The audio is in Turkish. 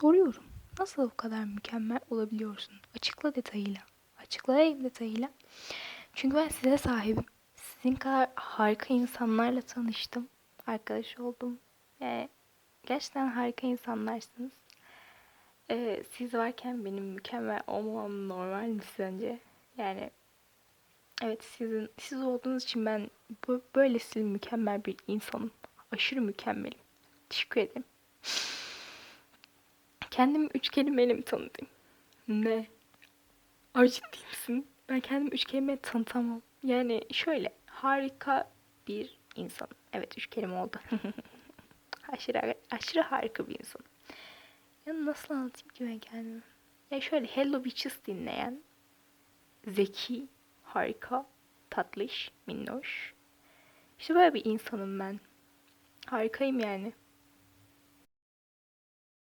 Soruyorum. Nasıl bu kadar mükemmel olabiliyorsun? Açıkla detayıyla. Açıklayayım detayıyla. Çünkü ben size sahibim. Sizin kadar harika insanlarla tanıştım. Arkadaş oldum. Yani gerçekten harika insanlarsınız. Ee, siz varken benim mükemmel olmamam normal mi sence? Yani evet sizin siz olduğunuz için ben böylesi mükemmel bir insanım. Aşırı mükemmelim. Teşekkür ederim. Kendimi üç kelimeyle mi tanıtayım? Ne? Ay ciddi misin? Ben kendimi üç kelimeyle tanıtamam. Yani şöyle harika bir insanım. Evet üç kelime oldu. aşırı, aşırı harika bir insanım. Ya nasıl anlatayım ki ben kendimi? Ya şöyle Hello Bitches dinleyen, zeki, harika, tatlış, minnoş. İşte böyle bir insanım ben. Harikayım yani.